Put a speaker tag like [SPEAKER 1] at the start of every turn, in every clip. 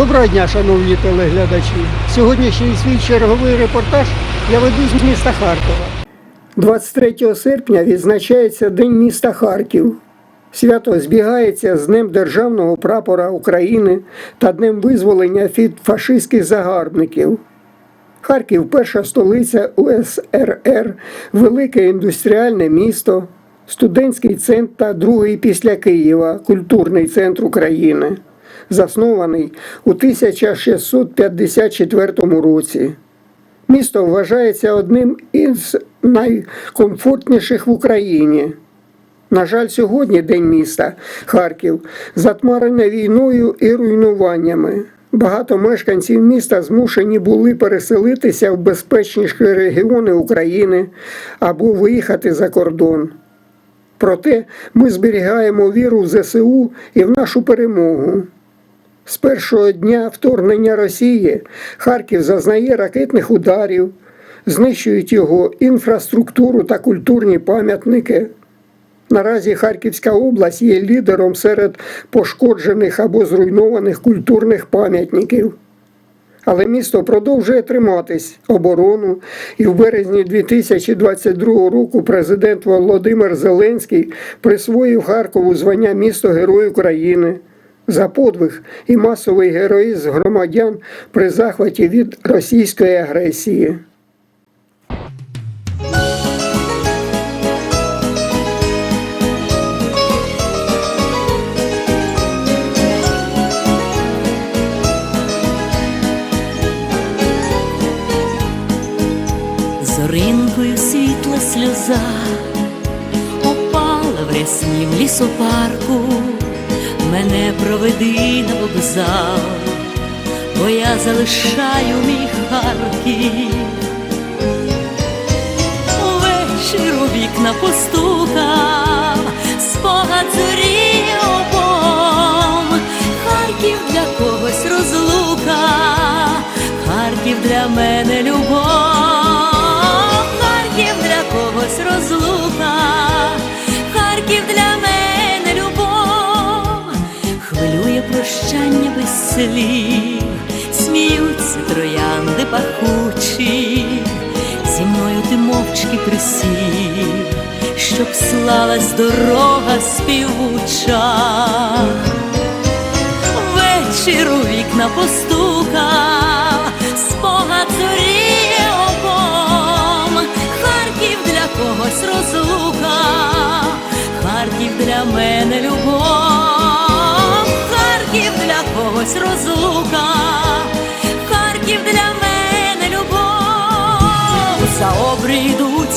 [SPEAKER 1] Доброго дня, шановні телеглядачі. Сьогоднішній свій черговий репортаж я веду з міста Харкова. 23 серпня відзначається День міста Харків. Свято збігається з Днем Державного прапора України та Днем визволення від фашистських загарбників. Харків перша столиця УСРР, велике індустріальне місто, студентський центр та другий після Києва культурний центр України, заснований у 1654 році. Місто вважається одним із найкомфортніших в Україні. На жаль, сьогодні День міста Харків затмарене війною і руйнуваннями. Багато мешканців міста змушені були переселитися в безпечніші регіони України або виїхати за кордон. Проте ми зберігаємо віру в ЗСУ і в нашу перемогу. З першого дня вторгнення Росії Харків зазнає ракетних ударів, знищують його інфраструктуру та культурні пам'ятники. Наразі Харківська область є лідером серед пошкоджених або зруйнованих культурних пам'ятників. Але місто продовжує триматись оборону, і в березні 2022 року президент Володимир Зеленський присвоїв Харкову звання місто Герой України за подвиг і масовий героїзм громадян при захваті від російської агресії.
[SPEAKER 2] Зоринкою світла сльоза опала в ряснім лісопарку, мене проведи на вокзал, бо я залишаю мій Харків. Увечір у вікна постукав, спогад обом, Харків для когось розлука, Харків для мене любов, слів, сміються троянди пахучі, зі мною ти мовчки присів, щоб слалась дорога співуча. Вечір у вікна постукав, когось розлука, Харків для мене любов, за обрій йдуть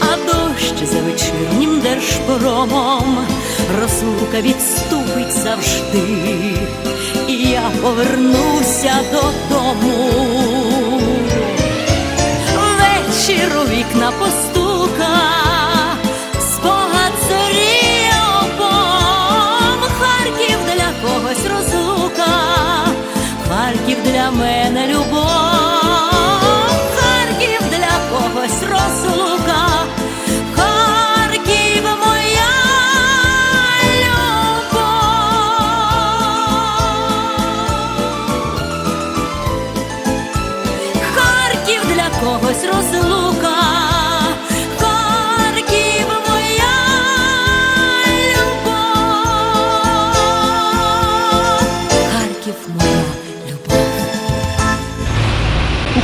[SPEAKER 2] а дощ за вечірнім держпоромом. Розлука відступить завжди, і я повернуся додому. Вечір у вікна постука, мене любов, Харків для когось розлука, Харків моя любов. Харків для когось розлука, Харків моя